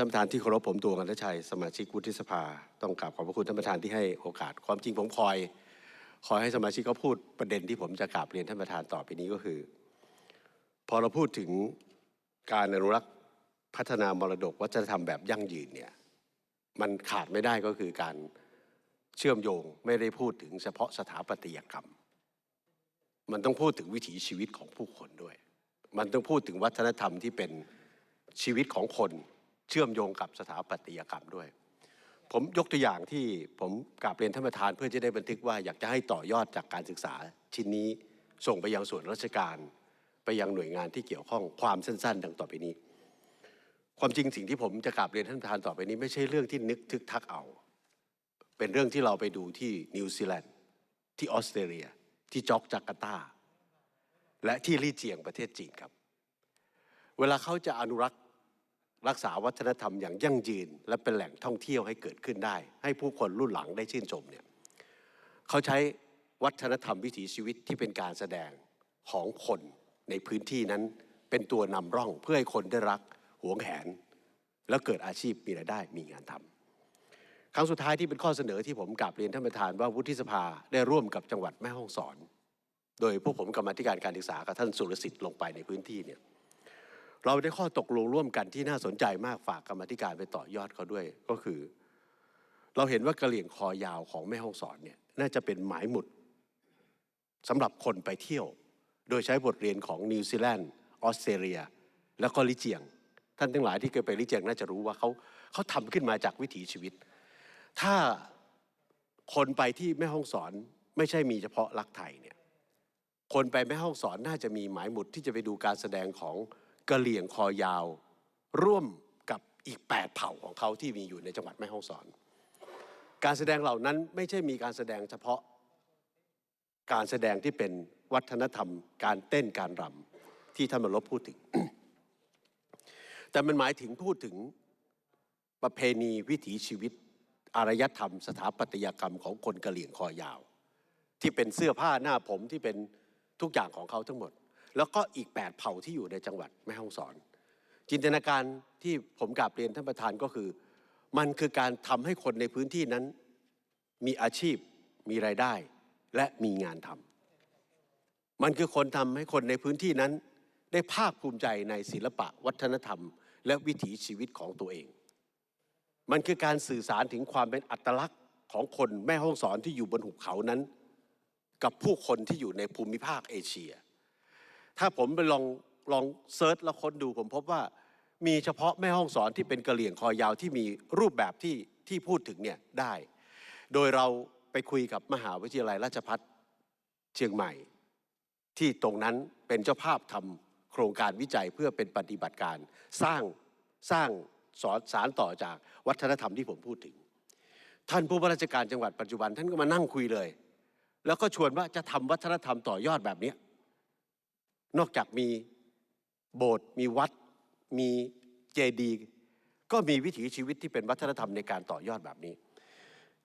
ท่านประธานที่เคารพผมตัวกันทชัย สมาชิกวุฒิสภา ต้องกราบขอบพระคุณท่านประธานที่ให้โอกาส ความจริงผมคอย คอยให้สมาชิกเขาพูดประเด็นที่ผมจะกราบเรียนท่านประธานต่อไปนี้ก็คือ พอเราพูดถึงการอนุรักษ์พัฒนามรดกวัฒนธรรมแบบยั่งยืนเนี่ยมันขาดไม่ได้ก็คือการเชื่อมโยงไม่ได้พูดถึงเฉพาะสถาปัตยกรรม มันต้องพูดถึงวิถีชีวิตของผู้คนด้วย มันต้องพูดถึงวัฒนธรรมที่เป็นชีวิตของคน เชื่อมโยงกับสถาปัตยกรรมด้วย ผมยกตัวอย่างที่ผมกราบเรียนท่านประธานเพื่อจะได้บันทึกว่าอยากจะให้ต่อยอดจากการศึกษาชิ้นนี้ส่งไปยังส่วนราชการ ไปยังหน่วยงานที่เกี่ยวข้องความสั้น ๆ ดังต่อไปนี้ ความจริงสิ่งที่ผมจะกราบเรียนท่านประธานต่อไปนี้ ไม่ใช่เรื่องที่นึกทึกทักเอา เป็นเรื่องที่เราไปดูที่นิวซีแลนด์ที่ออสเตรเลีย ที่จอกจาการ์ตาและที่ลี่เจียงประเทศจีนครับ เวลาเขาจะอนุรักษ์ รักษาวัฒนธรรมอย่างยั่งยืน และเป็นแหล่งท่องเที่ยวให้เกิดขึ้นได้ ให้ผู้คนรุ่นหลังได้ชื่นชมเนี่ยเขาใช้วัฒนธรรมวิถีชีวิตที่เป็นการแสดงของคนในพื้นที่นั้น เป็นตัวนำร่องเพื่อให้คนได้รักหวงแหน แล้วเกิดอาชีพมีรายได้มีงานทำครั้งสุดท้ายที่เป็นข้อเสนอที่ผมกราบเรียนท่านประธานว่าวุฒิสภาได้ร่วมกับจังหวัดแม่ฮ่องสอน โดยพวกผมกรรมธิการการศึกษากับท่านสุรสิทธิ์ลงไปในพื้นที่เนี่ย เราได้ข้อตกลงร่วมกันที่น่าสนใจมากฝากกรรมธิการไปต่อยอดเขาด้วยก็คือ เราเห็นว่ากระเหลี่ยงคอยาวของแม่ฮ่องสอนเนี่ยน่าจะเป็นหมายหมุดสำหรับคนไปเที่ยว โดยใช้บทเรียนของนิวซีแลนด์ออสเตรเลีย แล้วก็ลิเจียง ท่านทั้งหลายที่เคยไปลิเจียงน่าจะรู้ว่าเขาเขาทำขึ้นมาจากวิถีชีวิต ถ้าคนไปที่แม่ฮ่องสอนไม่ใช่มีเฉพาะรักไทยเนี่ยคนไปแม่ฮ่องสอนน่าจะมีหมายหมุดที่จะไปดูการแสดงของ กะเหลี่ยงคอยาว ร่วมกับอีก 8 เผ่าของเขาที่มีอยู่ในจังหวัดแม่ฮ่องสอน การแสดงเหล่านั้นไม่ใช่มีการแสดงเฉพาะ การแสดงที่เป็นวัฒนธรรม การเต้นการรำที่ท่านมาลบพูดถึง แต่มันหมายถึงพูดถึงประเพณีวิถีชีวิต อารยธรรม สถาปัตยกรรมของคนกะเหลี่ยงคอยาว ที่เป็นเสื้อผ้าหน้าผมที่เป็นทุกอย่างของเขาทั้งหมด แล้วก็อีก 8 เผ่าที่อยู่ในจังหวัดแม่ฮ่องสอน จินตนาการที่ผมกราบเรียนท่านประธานก็คือ มันคือการทำให้คนในพื้นที่นั้น มีอาชีพมีรายได้ และมีงานทำมันคือคนทำให้คนในพื้นที่นั้น ได้ภาคภูมิใจในศิลปะวัฒนธรรม และวิถีชีวิตของตัวเอง มันคือการสื่อสารถึงความเป็นอัตลักษณ์ของคนแม่ห้องสอนที่อยู่บนหุบเขานั้น กับผู้คนที่อยู่ในภูมิภาคเอเชีย ถ้าผมไปลองลองเซิร์ชแล้วค้นดูผมพบว่ามีเฉพาะแม่ห้องสอนที่เป็นกระเหลี่ยงคอยาวที่มีรูปแบบที่ที่พูดถึงเนี่ยได้ โดยเราไปคุยกับมหาวิทยาลัยราชภัฏเชียงใหม่ ที่ตรงนั้นเป็นเจ้าภาพทำโครงการวิจัยเพื่อเป็นปฏิบัติการ สร้างสร้างสอนสารต่อจากวัฒนธรรมที่ผมพูดถึง ท่านผู้ว่าราชการจังหวัดปัจจุบันท่านก็มานั่งคุยเลย แล้วก็ชวนว่าจะทำวัฒนธรรมต่อยอดแบบนี้ นอกจากมีโบสถ์มีวัด มีเจดีย์ก็มีวิถีชีวิตที่เป็นวัฒนธรรมในการต่อยอดแบบนี้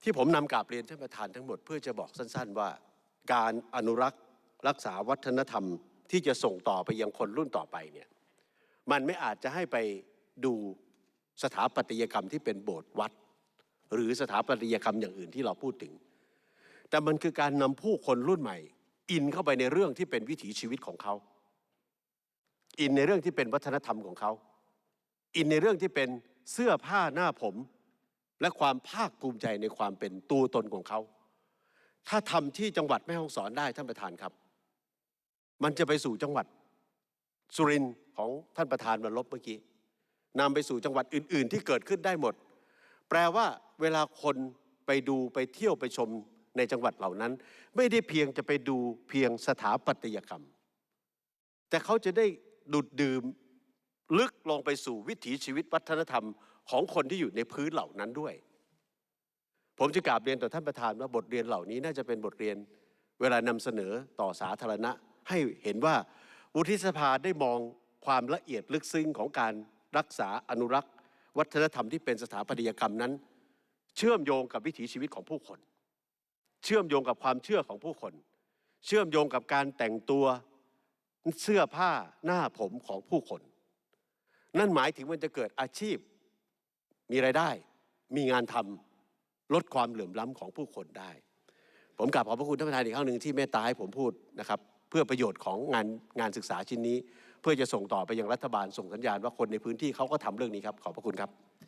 ที่ผมนำกราบเรียนท่านประธานทั้งหมดเพื่อจะบอกสั้น ๆ ว่าการอนุรักษ์รักษาวัฒนธรรมที่จะส่งต่อไปยังคนรุ่นต่อไปเนี่ยมันไม่อาจจะให้ไปดูสถาปัตยกรรมที่เป็นโบสถ์วัด หรือสถาปัตยกรรมอย่างอื่นที่เราพูดถึง แต่มันคือการนำผู้คนรุ่นใหม่ อินเข้าไปในเรื่องที่เป็นวิถีชีวิตของเขา อินในเรื่องที่เป็นวัฒนธรรมของเขา อินในเรื่องที่เป็นเสื้อผ้าหน้าผม และความภาคภูมิใจในความเป็นตัวตนของเขา ถ้าทำที่จังหวัดแม่ฮ่องสอนได้ท่านประธานครับ มันจะไปสู่จังหวัดสุรินทร์ของท่านประธานมาลบเมื่อกี้นำไปสู่จังหวัดอื่น ๆ ที่เกิดขึ้นได้หมด แปลว่าเวลาคนไปดูไปเที่ยวไปชมในจังหวัดเหล่านั้น ไม่ได้เพียงจะไปดูเพียงสถาปัตยกรรม แต่เขาจะได้ ดูดดื่มลึกลงไปสู่วิถีชีวิตวัฒนธรรมของคนที่อยู่ในพื้นเหล่านั้นด้วย ผมจะกราบเรียนต่อท่านประธานว่าบทเรียนเหล่านี้น่าจะเป็นบทเรียนเวลานำเสนอต่อสาธารณะ ให้เห็นว่าวุฒิสภาได้มองความละเอียดลึกซึ้งของการรักษาอนุรักษ์ วัฒนธรรมที่เป็นสถาปัตยกรรมนั้น เชื่อมโยงกับวิถีชีวิตของผู้คน เชื่อมโยงกับความเชื่อของผู้คน เชื่อมโยงกับการแต่งตัว เสื้อผ้าหน้าผมของผู้คน นั่นหมายถึงมันจะเกิดอาชีพ มีรายได้ มีงานทำลดความเหลื่อมล้ำของผู้คนได้ ผมกลับขอบพระคุณท่านประธานอีกครั้งหนึ่งที่เมตตาให้ผมพูดนะครับเพื่อประโยชน์ของงานงานศึกษาชิ้นนี้ เพื่อจะส่งต่อไปยังรัฐบาลส่งสัญญาณว่าคนในพื้นที่เขาก็ทำเรื่องนี้ครับขอบพระคุณครับ